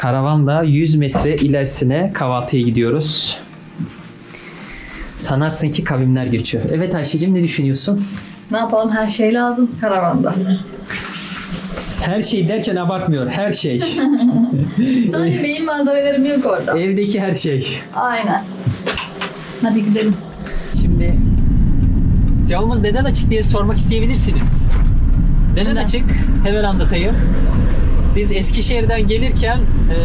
Karavanla 100 metre ilerisine kahvaltıya gidiyoruz. Sanarsın ki kavimler göçü. Evet Ayşe'cim ne düşünüyorsun? Ne yapalım her şey lazım karavanda. Her şey derken abartmıyor. Her şey. Sadece benim malzemelerim yok orada. Evdeki her şey. Aynen. Hadi gidelim. Şimdi camımız neden açık diye sormak isteyebilirsiniz. Neden, Neden? açık? Hemen anlatayım. Biz Eskişehir'den gelirken e,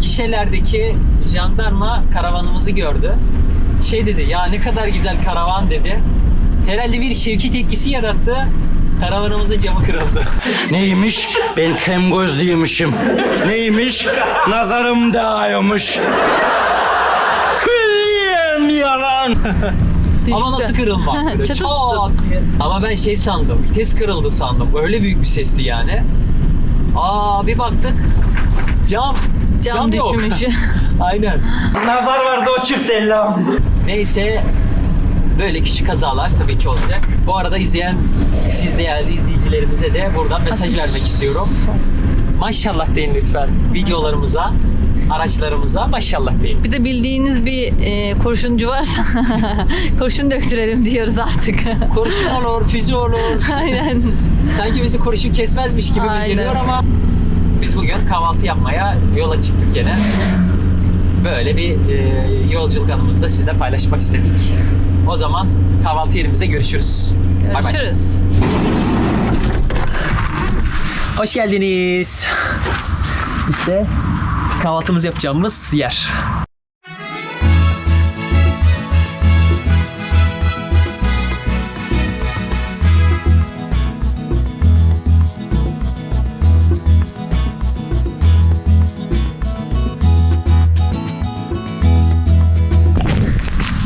gişelerdeki jandarma karavanımızı gördü. Şey dedi ya ne kadar güzel karavan dedi. Herhalde bir şevki etkisi yarattı. Karavanımızın camı kırıldı. Neymiş? Ben kem gözlüymüşüm. Neymiş? Nazarım değiyormuş. Külliyen yalan. Ama nasıl kırılmak? Böyle Çatır çat çutur. diye. Ama ben şey sandım. Vites kırıldı sandım. Öyle büyük bir sesti yani. Aa bir baktık. Cam. Cam, yok. düşmüş. Aynen. Nazar vardı o çift ellam. Neyse böyle küçük kazalar tabii ki olacak. Bu arada izleyen siz değerli izleyicilerimize de buradan mesaj vermek istiyorum. Maşallah deyin lütfen videolarımıza, araçlarımıza maşallah deyin. bir de bildiğiniz bir e, kurşuncu varsa kurşun döktürelim diyoruz artık. Kurşun olur, füze olur. Aynen. Sanki bizi kurşun kesmezmiş gibi Aynen. geliyor ama biz bugün kahvaltı yapmaya yola çıktık gene. Böyle bir e, yolculuk anımızı da sizle paylaşmak istedik. O zaman kahvaltı yerimizde görüşürüz. Bay bay. Görüşürüz. Hoş geldiniz. İşte kahvaltımızı yapacağımız yer.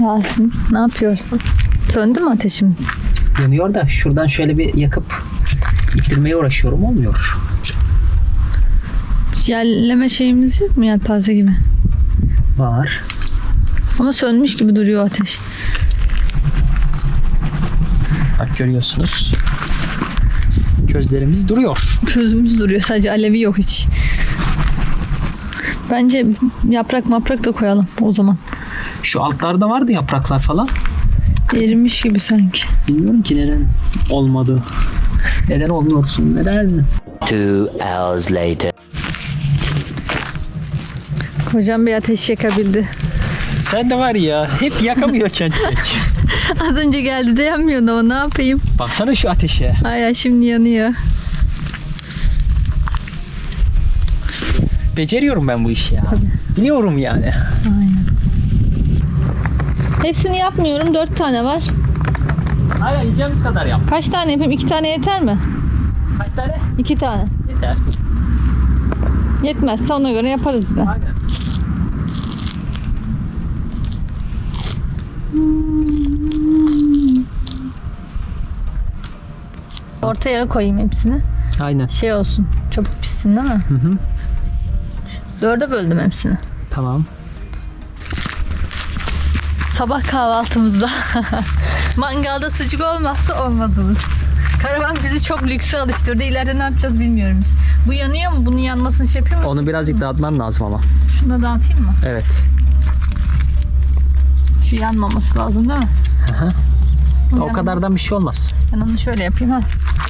Yasin ne yapıyorsun? Söndü mü ateşimiz? Yanıyor da şuradan şöyle bir yakıp ittirmeye uğraşıyorum olmuyor. Yerleme şeyimiz yok mu yelpaze gibi? Var. Ama sönmüş gibi duruyor ateş. Bak görüyorsunuz. Gözlerimiz duruyor. Közümüz duruyor sadece alevi yok hiç. Bence yaprak maprak da koyalım o zaman. Şu altlarda vardı yapraklar falan. Erimiş gibi sanki. Bilmiyorum ki neden olmadı. Neden olmuyorsun? Neden? Two hours later. Kocam bir ateş yakabildi. Sen de var ya hep yakamıyorken çek. Az önce geldi de yanmıyordu ama ne yapayım? Baksana şu ateşe. Ay şimdi yanıyor. Beceriyorum ben bu işi ya. Biliyorum yani. Hepsini yapmıyorum. Dört tane var. Aynen yiyeceğimiz kadar yap. Kaç tane yapayım? İki tane yeter mi? Kaç tane? İki tane. Yeter. Yetmezse ona göre yaparız da. Aynen. Orta yere koyayım hepsini. Aynen. Şey olsun. Çabuk pişsin değil mi? Hı hı. Dörde böldüm hepsini. Tamam. Sabah kahvaltımızda mangalda sucuk olmazsa olmazımız. Karavan bizi çok lükse alıştırdı. İleride ne yapacağız bilmiyorum. Bu yanıyor mu? Bunun yanmasını şey yapıyor mu? Onu birazcık dağıtman lazım ama. Şunu da dağıtayım mı? Evet. Şu yanmaması lazım değil mi? Aha. Bu O yan- kadardan bir şey olmaz. Ben onu şöyle yapayım ha.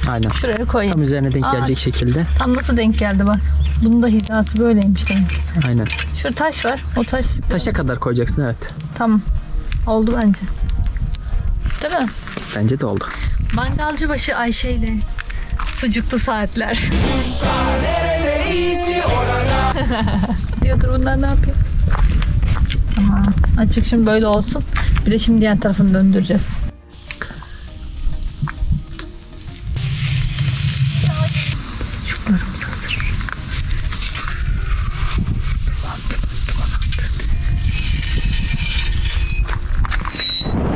Aynen. Şuraya koyayım. Tam üzerine denk Aa. gelecek şekilde. Tam nasıl denk geldi bak. Bunun da hizası böyleymiş demek. Aynen. Şu taş var. O taş. Taşa kadar koyacaksın evet. Tamam. Oldu bence. Değil mi? Bence de oldu. Mangalcı başı Ayşe ile sucuklu saatler. Diyordur bunlar ne yapıyor? Tamam. Açık şimdi böyle olsun. Bir de şimdi diğer tarafını döndüreceğiz.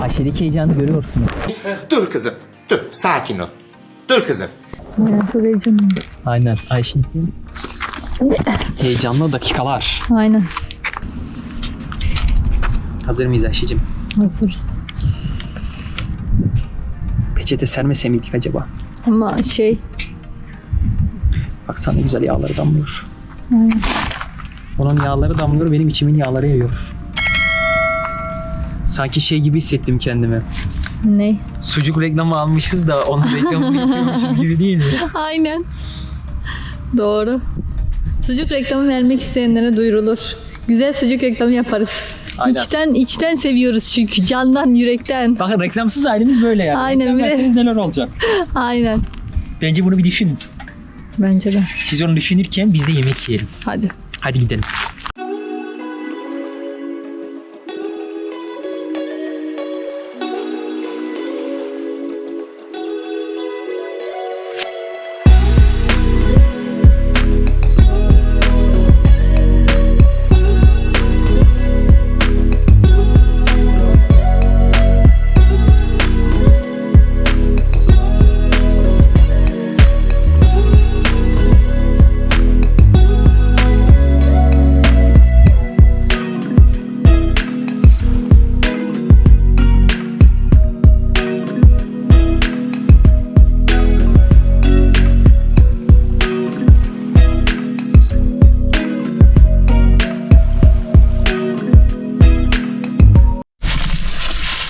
Ayşe'deki heyecanı görüyorsun. Dur kızım. Dur. Sakin ol. Dur kızım. Ya, çok heyecanlıyım. Aynen. Ayşe için heyecanlı dakikalar. Aynen. Hazır mıyız Ayşe'cim? Hazırız. Peçete sermese miydik acaba? Ama şey Baksana güzel yağları damlıyor. Onun yağları damlıyor benim içimin yağları yayıyor. Sanki şey gibi hissettim kendimi. Ne? Sucuk reklamı almışız da onun reklamını yapıyormuşuz gibi değil mi? Aynen. Doğru. Sucuk reklamı vermek isteyenlere duyurulur. Güzel sucuk reklamı yaparız. Aynen. İçten içten seviyoruz çünkü candan yürekten. Bakın reklamsız halimiz böyle yani. Aynen, Reklam bir de- verseniz neler olacak? Aynen. Bence bunu bir düşünün. Bence de. Siz onu düşünürken biz de yemek yiyelim. Hadi. Hadi gidelim.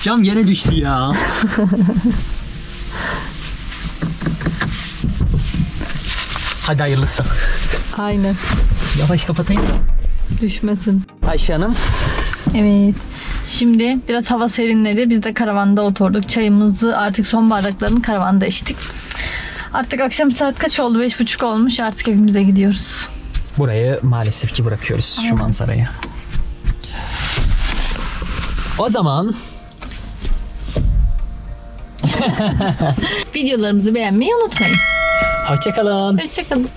Cam yere düştü ya. Hadi hayırlısı. Aynen. Yavaş kapatayım. Düşmesin. Ayşe Hanım. Evet. Şimdi biraz hava serinledi. Biz de karavanda oturduk. Çayımızı artık son bardaklarını karavanda içtik. Artık akşam saat kaç oldu? Beş buçuk olmuş. Artık evimize gidiyoruz. Burayı maalesef ki bırakıyoruz şu manzarayı. O zaman Videolarımızı beğenmeyi unutmayın. hoşçakalın. Hoşçakalın.